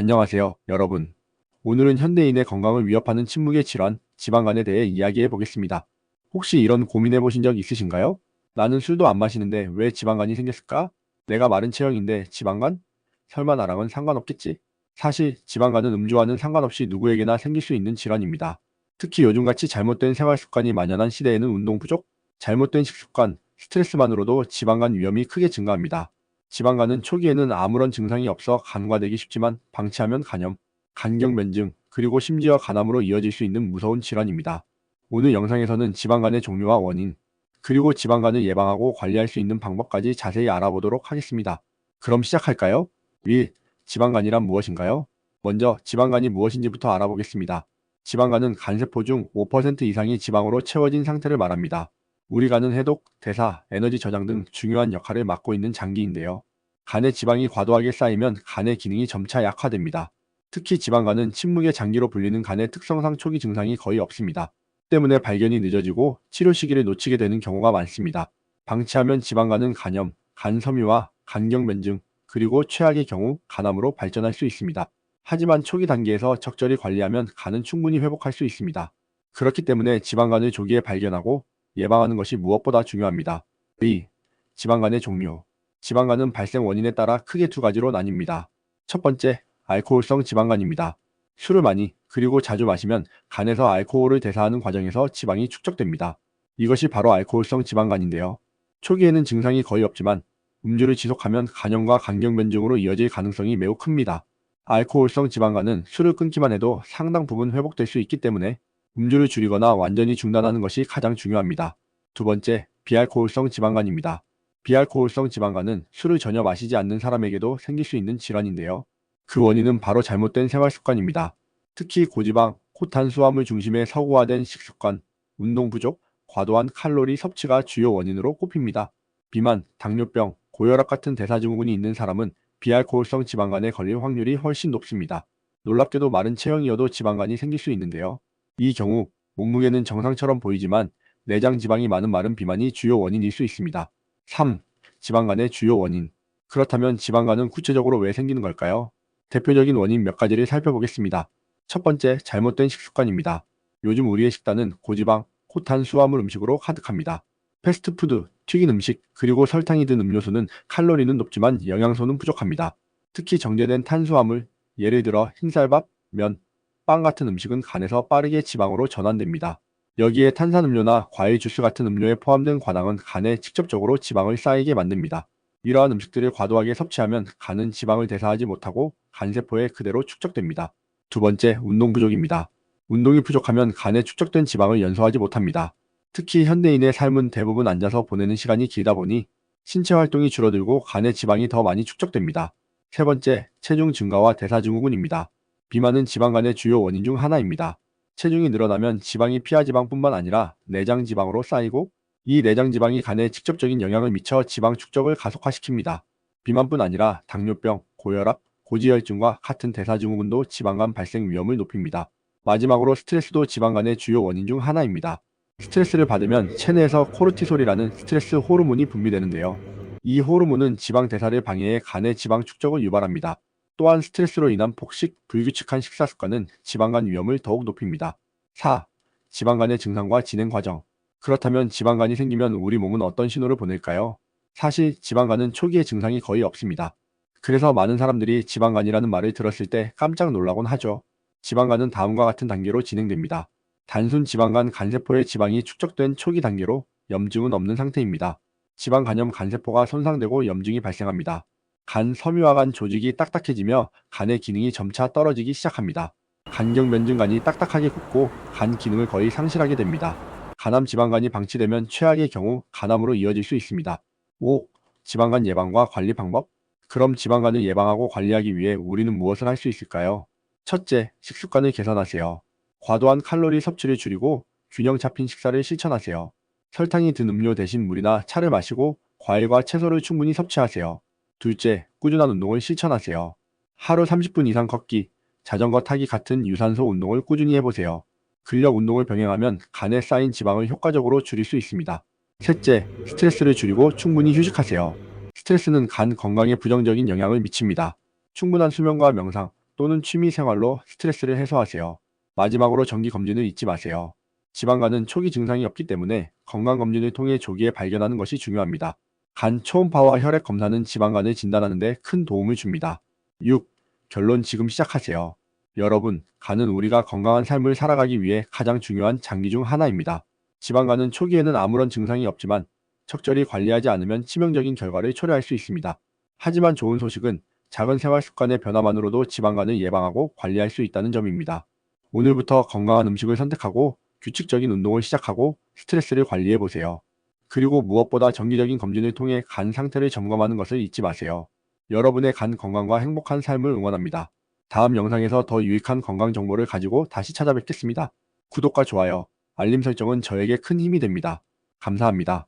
안녕하세요, 여러분. 오늘은 현대인의 건강을 위협하는 침묵의 질환, 지방간에 대해 이야기해 보겠습니다. 혹시 이런 고민해 보신 적 있으신가요? 나는 술도 안 마시는데 왜 지방간이 생겼을까? 내가 마른 체형인데 지방간? 설마 나랑은 상관없겠지? 사실 지방간은 음주와는 상관없이 누구에게나 생길 수 있는 질환입니다. 특히 요즘같이 잘못된 생활 습관이 만연한 시대에는 운동 부족, 잘못된 식습관, 스트레스만으로도 지방간 위험이 크게 증가합니다. 지방간은 초기에는 아무런 증상이 없어 간과되기 쉽지만 방치하면 간염, 간경변증, 그리고 심지어 간암으로 이어질 수 있는 무서운 질환입니다. 오늘 영상에서는 지방간의 종류와 원인, 그리고 지방간을 예방하고 관리할 수 있는 방법까지 자세히 알아보도록 하겠습니다. 그럼 시작할까요? 1. 지방간이란 무엇인가요? 먼저 지방간이 무엇인지부터 알아보겠습니다. 지방간은 간세포 중 5% 이상이 지방으로 채워진 상태를 말합니다. 우리 간은 해독, 대사, 에너지 저장 등 중요한 역할을 맡고 있는 장기인데요. 간에 지방이 과도하게 쌓이면 간의 기능이 점차 약화됩니다. 특히 지방간은 침묵의 장기로 불리는 간의 특성상 초기 증상이 거의 없습니다. 때문에 발견이 늦어지고 치료 시기를 놓치게 되는 경우가 많습니다. 방치하면 지방간은 간염, 간섬유와 간경변증, 그리고 최악의 경우 간암으로 발전할 수 있습니다. 하지만 초기 단계에서 적절히 관리하면 간은 충분히 회복할 수 있습니다. 그렇기 때문에 지방간을 조기에 발견하고 예방하는 것이 무엇보다 중요합니다. 2. 지방간의 종류. 지방간은 발생 원인에 따라 크게 두 가지로 나뉩니다. 첫 번째, 알코올성 지방간입니다. 술을 많이 그리고 자주 마시면 간에서 알코올을 대사하는 과정에서 지방이 축적됩니다. 이것이 바로 알코올성 지방간인데요. 초기에는 증상이 거의 없지만 음주를 지속하면 간염과 간경변증으로 이어질 가능성이 매우 큽니다. 알코올성 지방간은 술을 끊기만 해도 상당 부분 회복될 수 있기 때문에 음주를 줄이거나 완전히 중단하는 것이 가장 중요합니다. 두 번째, 비알코올성 지방간입니다. 비알코올성 지방간은 술을 전혀 마시지 않는 사람에게도 생길 수 있는 질환인데요. 그 원인은 바로 잘못된 생활 습관입니다. 특히 고지방, 고탄수화물 중심의 서구화된 식습관, 운동 부족, 과도한 칼로리 섭취가 주요 원인으로 꼽힙니다. 비만, 당뇨병, 고혈압 같은 대사증후군이 있는 사람은 비알코올성 지방간에 걸릴 확률이 훨씬 높습니다. 놀랍게도 마른 체형이어도 지방간이 생길 수 있는데요. 이 경우 몸무게는 정상처럼 보이지만 내장 지방이 많은 마른 비만이 주요 원인일 수 있습니다. 3. 지방간의 주요 원인. 그렇다면 지방간은 구체적으로 왜 생기는 걸까요? 대표적인 원인 몇 가지를 살펴보겠습니다. 첫 번째, 잘못된 식습관입니다. 요즘 우리의 식단은 고지방, 고탄 수화물 음식으로 가득합니다. 패스트푸드, 튀긴 음식, 그리고 설탕이 든 음료수는 칼로리는 높지만 영양소는 부족합니다. 특히 정제된 탄수화물, 예를 들어 흰쌀밥, 면, 빵 같은 음식은 간에서 빠르게 지방으로 전환됩니다. 여기에 탄산음료나 과일 주스 같은 음료에 포함된 과당은 간에 직접적으로 지방을 쌓이게 만듭니다. 이러한 음식들을 과도하게 섭취하면 간은 지방을 대사하지 못하고 간세포에 그대로 축적됩니다. 두 번째, 운동 부족입니다. 운동이 부족하면 간에 축적된 지방을 연소하지 못합니다. 특히 현대인의 삶은 대부분 앉아서 보내는 시간이 길다 보니 신체 활동이 줄어들고 간에 지방이 더 많이 축적됩니다. 세 번째, 체중 증가와 대사증후군입니다. 비만은 지방간의 주요 원인 중 하나입니다. 체중이 늘어나면 지방이 피하지방뿐만 아니라 내장 지방으로 쌓이고 이 내장 지방이 간에 직접적인 영향을 미쳐 지방 축적을 가속화시킵니다. 비만뿐 아니라 당뇨병, 고혈압, 고지혈증과 같은 대사증후군도 지방간 발생 위험을 높입니다. 마지막으로 스트레스도 지방간의 주요 원인 중 하나입니다. 스트레스를 받으면 체내에서 코르티솔이라는 스트레스 호르몬이 분비되는데요. 이 호르몬은 지방 대사를 방해해 간의 지방 축적을 유발합니다. 또한 스트레스로 인한 폭식, 불규칙한 식사 습관은 지방간 위험을 더욱 높입니다. 4. 지방간의 증상과 진행 과정. 그렇다면 지방간이 생기면 우리 몸은 어떤 신호를 보낼까요? 사실 지방간은 초기에 증상이 거의 없습니다. 그래서 많은 사람들이 지방간이라는 말을 들었을 때 깜짝 놀라곤 하죠. 지방간은 다음과 같은 단계로 진행됩니다. 단순 지방간 간세포의 지방이 축적된 초기 단계로 염증은 없는 상태입니다. 지방 간염 간세포가 손상되고 염증이 발생합니다. 간 섬유화 간 조직이 딱딱해지며 간의 기능이 점차 떨어지기 시작합니다. 간경변증간이 딱딱하게 굳고 간 기능을 거의 상실하게 됩니다. 간암 지방간이 방치되면 최악의 경우 간암으로 이어질 수 있습니다. 5. 지방간 예방과 관리 방법? 그럼 지방간을 예방하고 관리하기 위해 우리는 무엇을 할 수 있을까요? 첫째, 식습관을 개선하세요. 과도한 칼로리 섭취를 줄이고 균형 잡힌 식사를 실천하세요. 설탕이 든 음료 대신 물이나 차를 마시고 과일과 채소를 충분히 섭취하세요. 둘째, 꾸준한 운동을 실천하세요. 하루 30분 이상 걷기, 자전거 타기 같은 유산소 운동을 꾸준히 해보세요. 근력 운동을 병행하면 간에 쌓인 지방을 효과적으로 줄일 수 있습니다. 셋째, 스트레스를 줄이고 충분히 휴식하세요. 스트레스는 간 건강에 부정적인 영향을 미칩니다. 충분한 수면과 명상, 또는 취미 생활로 스트레스를 해소하세요. 마지막으로 정기 검진을 잊지 마세요. 지방간은 초기 증상이 없기 때문에 건강검진을 통해 조기에 발견하는 것이 중요합니다. 간 초음파와 혈액 검사는 지방간을 진단하는 데 큰 도움을 줍니다. 6. 결론 지금 시작하세요. 여러분, 간은 우리가 건강한 삶을 살아가기 위해 가장 중요한 장기 중 하나입니다. 지방간은 초기에는 아무런 증상이 없지만 적절히 관리하지 않으면 치명적인 결과를 초래할 수 있습니다. 하지만 좋은 소식은 작은 생활 습관의 변화만으로도 지방간을 예방하고 관리할 수 있다는 점입니다. 오늘부터 건강한 음식을 선택하고 규칙적인 운동을 시작하고 스트레스를 관리해 보세요. 그리고 무엇보다 정기적인 검진을 통해 간 상태를 점검하는 것을 잊지 마세요. 여러분의 간 건강과 행복한 삶을 응원합니다. 다음 영상에서 더 유익한 건강 정보를 가지고 다시 찾아뵙겠습니다. 구독과 좋아요, 알림 설정은 저에게 큰 힘이 됩니다. 감사합니다.